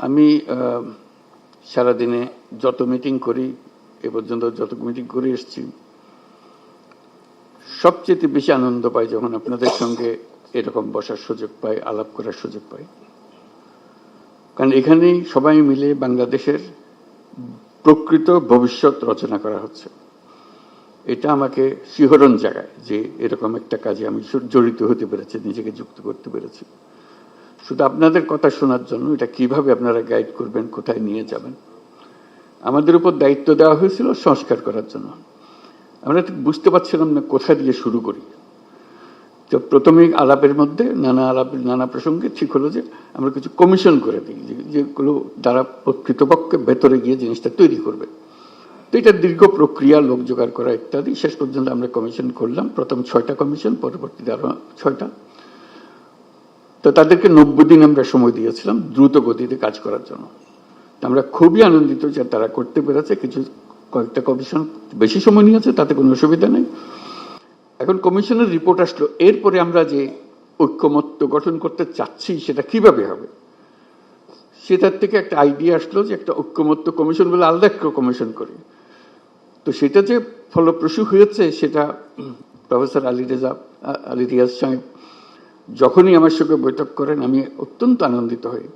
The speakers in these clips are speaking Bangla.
আমি সারাদিনে যত মিটিং করি, এ পর্যন্ত যত মিটিং করে এসেছি সবচেয়ে বেশি আনন্দ পাই যখন আপনাদের সঙ্গে এরকম বসার সুযোগ পাই, আলাপ করার সুযোগ পাই। কারণ এখানেই সবাই মিলে বাংলাদেশের প্রকৃত ভবিষ্যৎ রচনা করা হচ্ছে। এটা আমাকে শিহরণ জাগায় যে এরকম একটা কাজে আমি জড়িত হতে পেরেছি, নিজেকে যুক্ত করতে পেরেছি। শুধু আপনাদের কথা শোনার জন্য, এটা কীভাবে আপনারা গাইড করবেন, কোথায় নিয়ে যাবেন? আমাদের উপর দায়িত্ব দেওয়া হয়েছিল সংস্কার করার জন্য। আমরা ঠিক বুঝতে পারছিলাম না কোথা দিয়ে শুরু করি। তো প্রথমে আলাপের মধ্যে নানা আলাপের নানা প্রসঙ্গে ঠিক হলো যে আমরা কিছু কমিশন করে দিই যেগুলো দ্বারা প্রকৃতপক্ষে ভেতরে গিয়ে জিনিসটা তৈরি করবে। তো এটা দীর্ঘ প্রক্রিয়া, লোক জোগাড় করা ইত্যাদি। শেষ পর্যন্ত আমরা কমিশন করলাম। প্রথম ছয়টা কমিশন পরবর্তীতে আরও ছয়টা। তো তাদেরকে নব্বই দিন আমরা সময় দিয়েছিলাম দ্রুত গতিতে কাজ করার জন্য। আমরা খুবই আনন্দিত যে তারা করতে পেরেছে, কিছু কয়েকটা কমিশন বেশি সময় নিয়েছে, তাতে কোনো অসুবিধা নেই। এখন কমিশনের রিপোর্ট আসলো, এরপরে আমরা যে ঐক্যমত্য গঠন করতে চাচ্ছি, সেটা কীভাবে হবে? সেটার থেকে একটা আইডিয়া আসলো যে একটা ঐক্যমত্য কমিশন বলে আলাদা একটা কমিশন করি। তো সেটা যে ফলপ্রসূ হয়েছে, সেটা প্রফেসর আলী রেজা আলী রিয়াজ সাহেব যখনই আমার সঙ্গে বৈঠক করেন, আমি অত্যন্ত আনন্দিত হই।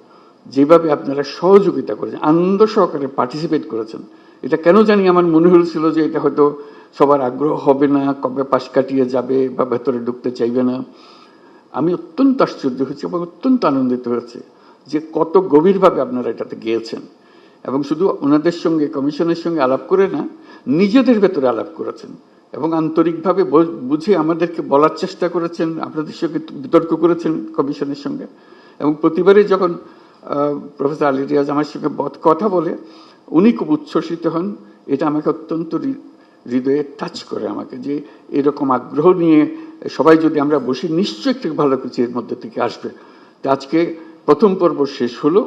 যেভাবে আপনারা সহযোগিতা করেছেন, আনন্দ সহকারে পার্টিসিপেট করেছেন। এটা কেন জানি আমার মনে হয়েছিল যে এটা হয়তো সবার আগ্রহ হবে না, কবে পাশ কাটিয়ে যাবে বা ভেতরে ঢুকতে চাইবে না। আমি অত্যন্ত আশ্চর্য হয়েছি এবং অত্যন্ত আনন্দিত হয়েছে যে কত গভীরভাবে আপনারা এটাতে গিয়েছেন। এবং শুধু ওনাদের সঙ্গে, কমিশনের সঙ্গে আলাপ করে না, নিজেদের ভেতরে আলাপ করেছেন। এবং আন্তরিকভাবে বুঝে আমাদেরকে বলার চেষ্টা করেছেন, আপনাদের সঙ্গে বিতর্ক করেছেন কমিশনের সঙ্গে। এবং প্রতিবারই যখন প্রফেসর আলী রিয়াজ আমার সঙ্গে কথা বলে, উনি খুব উচ্ছ্বসিত হন। এটা আমাকে অত্যন্ত হৃদয়ে টাচ করে আমাকে যে এরকম আগ্রহ নিয়ে সবাই যদি আমরা বসি, নিশ্চয়ই একটা ভালো কিছু এর মধ্যে থেকে আসবে। আজকে প্রথম পর্ব শেষ হলো।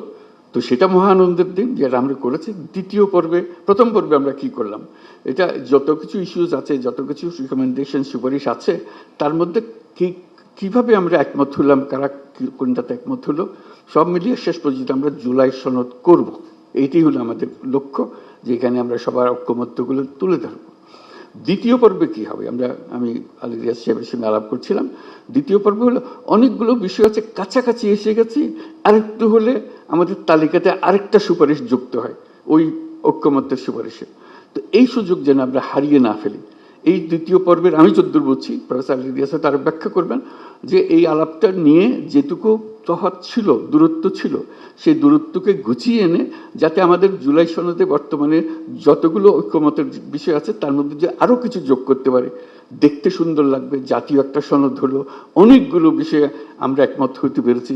তো সেটা মহানন্দের দিন, যেটা আমরা করেছি। দ্বিতীয় পর্বে, প্রথম পর্বে আমরা কি করলাম? এটা যত কিছু ইস্যুজ আছে, যত কিছু রিকমেন্ডেশন সুপারিশ আছে, তার মধ্যে কি, কীভাবে আমরা একমত হলাম, কারা কোনটাতে একমত হলো, সব মিলিয়ে শেষ পর্যন্ত আমরা জুলাই সনদ করব। এইটি হলো আমাদের লক্ষ্য যেখানে আমরা সবার ঐক্যমত্যগুলো তুলে ধরবো। দ্বিতীয় পর্বে কি হবে? আমরা, আমি আলী রিয়াজ সাহেবের সঙ্গে আলাপ করছিলাম। দ্বিতীয় পর্বে হলো অনেকগুলো বিষয় আছে, কাছাকাছি এসে গেছি। আরেকটু হলে আমাদের তালিকাতে আরেকটা সুপারিশ যুক্ত হয়, ওই ঐক্যমত্যের সুপারিশে। তো এই সুযোগ যেন আমরা হারিয়ে না ফেলি। এই দ্বিতীয় পর্বের আমি যদ্দূর বলছি, প্রফেসর আলী রিয়াজ তার ব্যাখ্যা করবেন যে এই আলাপটা নিয়ে যেটুকু তফাৎ ছিল, দূরত্ব ছিল, সেই দূরত্বকে গুছিয়ে এনে যাতে আমাদের জুলাই সনদে বর্তমানে যতগুলো ঐক্যমতের বিষয় আছে, তার মধ্যে যে আরও কিছু যোগ করতে পারে। দেখতে সুন্দর লাগবে, জাতীয় একটা সনদ হলো, অনেকগুলো বিষয়ে আমরা একমত হতে পেরেছি।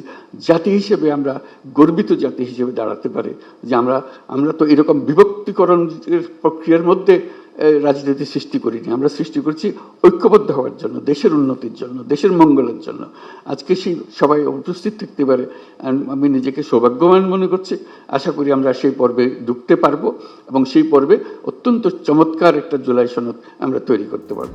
জাতি হিসেবে আমরা গর্বিত জাতি হিসেবে দাঁড়াতে পারে। যে আমরা আমরা তো এরকম বিভক্তিকরণ প্রক্রিয়ার মধ্যে রাজনীতি সৃষ্টি করিনি। আমরা সৃষ্টি করছি ঐক্যবদ্ধ হওয়ার জন্য, দেশের উন্নতির জন্য, দেশের মঙ্গলের জন্য। আজকে সেই সবাই উপস্থিত থাকতে পারে আমি নিজেকে সৌভাগ্যবান মনে করছি। আশা করি আমরা সেই পর্বে ঢুকতে পারব এবং সেই পর্বে অত্যন্ত চমৎকার একটা জুলাই সনদ আমরা তৈরি করতে পারব।